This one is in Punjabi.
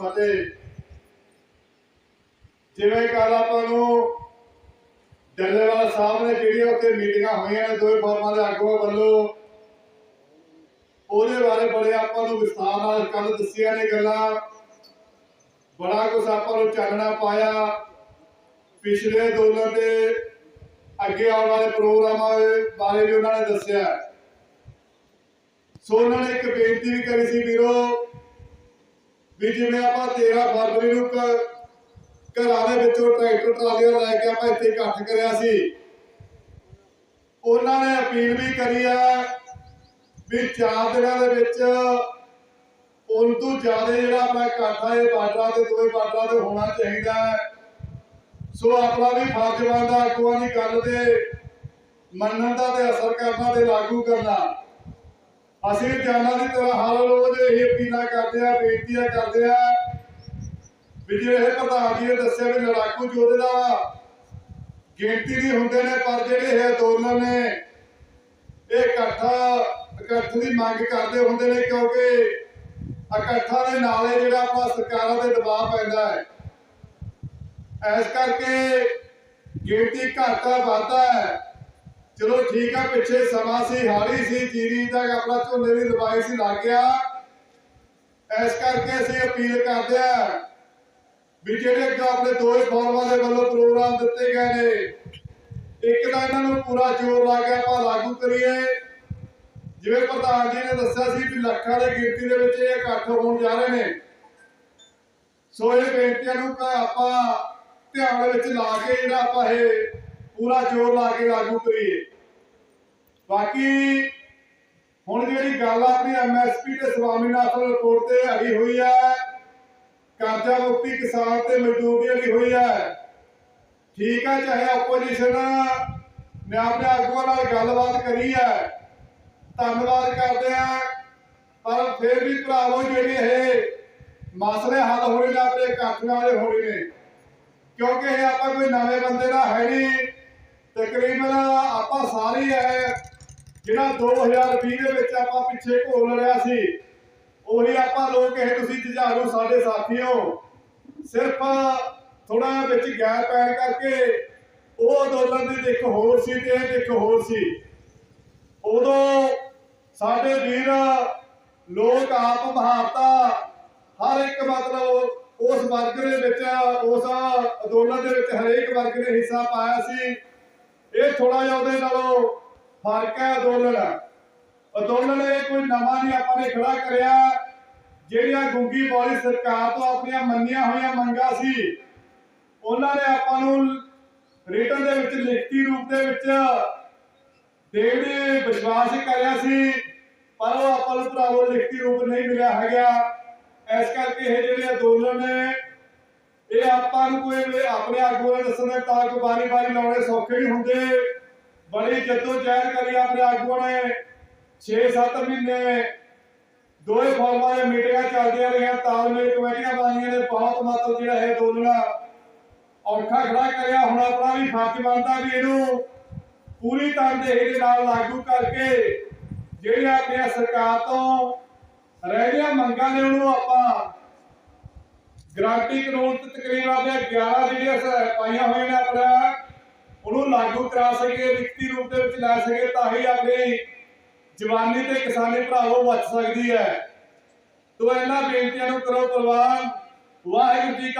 ਫਤਿਹ ਜਿਵੇਂ ਕੱਲ ਆਪਾਂ ਨੂੰ ਡੱਲੇਵਾਲ ਸਾਹਿਬ ਨੇ ਜਿਹੜੀਆਂ ਉੱਥੇ ਮੀਟਿੰਗਾਂ ਹੋਈਆਂ ਨੇ ਦੋਵੇਂ ਫੋਰਮਾਂ ਦੇ ਆਗੂਆਂ ਵੱਲੋਂ, ਉਹਦੇ ਬਾਰੇ ਬੜੇ ਆਪਾਂ ਨੂੰ ਵਿਸਥਾਰ ਨਾਲ ਕੱਲ ਦੱਸੀਆਂ ਨੇ ਗੱਲਾਂ। ਬੜਾ ਕੁਝ ਆਪਾਂ ਨੂੰ ਚਾਨਣਾ ਪਾਇਆ। ਪਿਛਲੇ ਅੰਦੋਲਨ ਦੇ ਅੱਗੇ ਆਉਣ ਵਾਲੇ ਪ੍ਰੋਗਰਾਮਾਂ ਬਾਰੇ ਵੀ ਉਹਨਾਂ ਨੇ ਦੱਸਿਆ। ਸੋ ਉਹਨਾਂ ਨੇ ਇੱਕ ਬੇਨਤੀ ਵੀ ਕਰੀ ਸੀ ਵੀਰੋ ਵੀ ਜਿਵੇਂ ਆਪਾਂ 13 ਫਰਵਰੀ ਨੂੰ ਘਰਾਂ ਦੇ ਵਿੱਚੋਂ ਟਰੈਕਟਰ, ਟਰਾਲੀਆਂ ਲੈ ਕੇ ਆਪਾਂ ਇੱਥੇ ਇਕੱਠ ਕਰਿਆ ਸੀ। ਉਹਨਾਂ ਨੇ ਅਪੀਲ ਵੀ ਕਰੀ ਆ ਵੀ ਚਾਰ ਦਿਨਾਂ ਦੇ ਵਿੱਚ ਉਨ ਤੋਂ ਜ਼ਿਆਦਾ ਜਿਹੜਾ ਆਪਣਾ ਇਕੱਠ ਇਹ ਬਾਰਡਰਾਂ ਤੇ, ਦੋਵੇਂ ਬਾਰਡਰਾਂ ਤੇ ਹੋਣਾ ਚਾਹੀਦਾ ਹੈ। ਸੋ ਆਪਣਾ ਵੀ ਫਰਜ਼ ਬਣਦਾ ਆਗੂਆਂ ਦੀ ਗੱਲ ਤੇ ਮੰਨਣ ਦਾ ਤੇ ਅਸਰ ਕਰਨਾ ਤੇ ਲਾਗੂ ਕਰਨਾ। ਅਸੀਂ ਜਾਨਾਂ ਦੀ ਤਰ੍ਹਾਂ ਹਰ ਰੋਜ਼ ਇਹ ਅਪੀਲਾਂ ਕਰਦੇ ਆ ਬੇਨਤੀਆਂ ਕਰਦੇ ਆ। ਵੀ ਜਿਹੜੇ ਪ੍ਰਧਾਨ ਜੀ ਨੇ ਦੱਸਿਆ ਵੀ ਲੜਾਕੂ ਯੋਧੇ ਦਾ ਗਿਣਤੀ ਨਹੀਂ ਹੁੰਦੇ ਨੇ, ਪਰ ਜਿਹੜੇ ਇਹ ਅੰਦੋਲਨ ਨੇ, ਇਹ ਇਕੱਠਾ, ਇਕੱਠ ਦੀ ਮੰਗ ਕਰਦੇ ਹੁੰਦੇ ਨੇ ਕਿਉਂਕਿ ਇਕੱਠਾ ਦੇ ਨਾਲੇ ਜਿਹੜਾ ਆਪਾਂ ਸਰਕਾਰਾਂ ਤੇ ਦਬਾਅ ਪੈਂਦਾ ਹੈ। ਇਸ ਕਰਕੇ ਗਿਣਤੀ ਘਾਟਾ ਵਾਧਾ ਹੈ ਚਲੋ ਠੀਕ ਆ, ਪਿੱਛੇ ਸਮਾਂ ਸੀ ਹਾੜੀ ਸੀ ਜੀਰੀ ਦਾ ਆਪਣਾ ਝੋਨੇ ਦੀ ਲਵਾਈ ਸੀ, ਲੱਗ ਗਿਆ। ਇਸ ਕਰਕੇ ਅਸੀਂ ਅਪੀਲ ਕਰਦੇ ਆ ਵੀ ਜਿਹੜੇ ਆਪਣੇ ਦੋਏ ਫੋਰਮਾਂ ਦੇ ਵੱਲੋਂ ਪ੍ਰੋਗਰਾਮ ਦਿੱਤੇ ਗਏ ਨੇ, ਇੱਕ ਤਾਂ ਇਹਨਾਂ ਨੂੰ ਪੂਰਾ ਜ਼ੋਰ ਲਾ ਕੇ ਆਪਾਂ ਲਾਗੂ ਕਰੀਏ। ਜਿਵੇਂ ਪ੍ਰਧਾਨ ਜੀ ਨੇ ਦੱਸਿਆ ਸੀ ਵੀ ਲੱਖਾਂ ਦੇ ਗਿਣਤੀ ਦੇ ਵਿੱਚ ਇਹ ਇਕੱਠ ਹੋਣ ਜਾ ਰਹੇ ਨੇ। ਸੋ ਇਹ ਬੇਨਤੀਆਂ ਨੂੰ ਆਪਾਂ ਧਿਆਨ ਵਿੱਚ ਲਾ ਕੇ ਜਿਹੜਾ ਆਪਾਂ ਇਹ ਪੂਰਾ ਜ਼ੋਰ ਲਾ ਕੇ ਲਾਗੂ ਕਰੀਏ। ਬਾਕੀ ਹੁਣ ਜਿਹੜੀ ਗੱਲ ਆਪਣੀ ਐਮਐਸਪੀ ਤੇ ਸਵਾਮੀਨਾਥਨ ਰਿਪੋਰਟ ਤੇ ਆਈ ਹੋਈ ਹੈ, ਕਰਜ਼ਾ ਮੁਕਤੀ ਕਿਸਾਨ ਤੇ ਮਜ਼ਦੂਰ ਦੀ ਆਈ ਹੋਈ ਹੈ। ਠੀਕ ਹੈ, ਚਾਹੇ ਆਪੋਜੀਸ਼ਨ ਨੇ ਆਪਣੇ ਆਗੂਆਂ ਨਾਲ ਗੱਲਬਾਤ ਕਰੀ ਹੈ, ਧੰਨਵਾਦ ਕਰਦੇ ਆ ਪਰ ਫਿਰ ਵੀ ਭਰਾਵੋ ਜਿਹੜੇ ਇਹ ਮਸਲੇ ਹੱਲ ਹੋਣੇ ਨੇ, ਆਪਣੇ ਇਕੱਠ ਨਾਲੇ ਹੋਣੇ ਨੇ, ਕਿਉਂਕਿ ਇਹ ਆਪਾਂ ਕੋਈ ਨਵੇਂ ਬੰਦੇ ਦਾ ਹੈ ਨਹੀਂ। ਤਕਰੀਬਨ ਆਪਾਂ ਸਾਰੇ ਹੈ ਜਿਹੜਾ 2020 ਦੇ ਵਿੱਚ ਆਪਾਂ ਪਿੱਛੇ ਘੋਲ ਰਿਹਾ ਸੀ, ਉਹੀ ਆਪਾਂ ਲੋਕ ਇਹ ਤੁਸੀਂ ਜੁਝਾਰੂ ਸਾਡੇ ਸਾਥੀ ਸਿਰਫ ਥੋੜਾ ਵਿੱਚ ਗੈਪ ਪੈਣ ਕਰਕੇ ਉਹ ਅੰਦੋਲਨ ਦੀ ਇੱਕ ਹੋਰ ਸੀ ਤੇ ਇੱਕ ਹੋਰ ਸੀ। ਉਦੋਂ ਸਾਡੇ ਵੀਰ ਲੋਕ ਆਪ ਮਹਾਰਤਾ ਹਰ ਇੱਕ ਮਤਲਬ ਉਸ ਵਰਗ ਦੇ ਵਿੱਚ, ਉਸ ਅੰਦੋਲਨ ਦੇ ਵਿੱਚ ਹਰੇਕ ਵਰਗ ਨੇ ਹਿੱਸਾ ਪਾਇਆ ਸੀ। ਇਹ ਥੋੜਾ ਜਿਹਾ ਉਹਦੇ ਨਾਲੋਂ ਫ਼ਰਕ ਹੈ ਅੰਦੋਲਨ। ਅੰਦੋਲਨ ਇਹ ਕੋਈ ਨਵਾਂ ਨਹੀਂ, ਆਪਾਂ ਨੇ ਖੜਾ ਕਰਿਆ। ਜਿਹੜੀਆਂ ਗੁੰਗੀ ਬੋਲੀ ਸਰਕਾਰ ਤੋਂ ਆਪਣੀਆਂ ਮੰਨੀਆਂ ਹੋਈਆਂ ਮੰਗਾਂ ਸੀ, ਉਹਨਾਂ ਨੇ ਆਪਾਂ ਨੂੰ ਰਿਟਨ ਦੇ ਵਿੱਚ, ਲਿਖਤੀ ਰੂਪ ਦੇ ਵਿੱਚ ਦੇਣੇ ਵਿਸ਼ਵਾਸ ਕਰਿਆ ਸੀ, ਪਰ ਉਹ ਆਪਾਂ ਨੂੰ ਭਰਾਵੋ ਲਿਖਤੀ ਰੂਪ ਨਹੀਂ ਮਿਲਿਆ ਹੈਗਾ। ਇਸ ਕਰਕੇ ਇਹ ਜਿਹੜੇ ਅੰਦੋਲਨ ਨੇ ਇਹ ਆਪਾਂ ਨੂੰ ਕੋਈ ਆਪਣੇ ਆਗੂਆਂ ਨੇ ਤਾਂ ਕਿ ਬਾਰੀ ਬਾਰੀ ਲਾਉਣੇ ਸੌਖੇ ਨਹੀਂ ਹੁੰਦੇ। ਬੜੀ ਜੱਦੋ ਜਹਿਦ ਕਰੀ ਆਪਣੇ ਆਗੂਆਂ ਨੇ 6-7 ਮਹੀਨੇ ਦੋਏ ਫੋਰਮਾਂ ਦੇ ਮੀਟਿੰਗਾਂ ਚੱਲਦੀਆਂ ਰਹੀਆਂ, ਤਾਲਮੇਲ ਕਮੇਟੀਆਂ ਬਣੀਆਂ ਨੇ, ਬਹੁਤ ਮਤਲਬ ਜਿਹੜਾ ਇਹ ਅੰਦੋਲਨ ਔਖਾ ਖੜਾ ਕਰਿਆ, ਹੁਣ ਆਪਣਾ ਵੀ ਫਰਜ਼ ਬਣਦਾ ਵੀ ਇਹਨੂੰ ਪੂਰੀ ਤਨਦੇਹੀ ਦੇ ਨਾਲ ਲਾਗੂ ਕਰਕੇ ਜਿਹੜੀਆਂ ਆਪਣੀਆਂ ਸਰਕਾਰ ਤੋਂ ਰਹਿ ਗਈਆਂ ਮੰਗਾਂ ਨੇ ਉਹਨੂੰ ਆਪਾਂ ਗ੍ਰਾਂਟੀ ਕਾਨੂੰਨ ਤੇ ਤਕਰੀਬਨ ਆਪਣੇ 11 ਜਿਹੜੀਆਂ ਸ- ਪਾਈਆਂ ਹੋਈਆਂ ਨੇ ਆਪਣਾ, ਉਹਨੂੰ ਲਾਗੂ ਕਰਾ ਸਕੇ, ਲਿਖਤੀ ਰੂਪ ਦੇ ਵਿੱਚ ਲੈ ਸਕੇ, ਤਾਂ ਹੀ ਆਪਣੀ ਜਵਾਨੀ ਤੇ ਕਿਸਾਨੀ ਭਰਾਵੋ ਬਚ ਸਕਦੀ ਹੈ। ਤੋ ਇਹਨਾਂ ਬੇਨਤੀਆਂ ਨੂੰ ਕਰੋ ਪ੍ਰਵਾਨ ਵਾਹਿਗੁਰੂ ਜੀ ਕਾ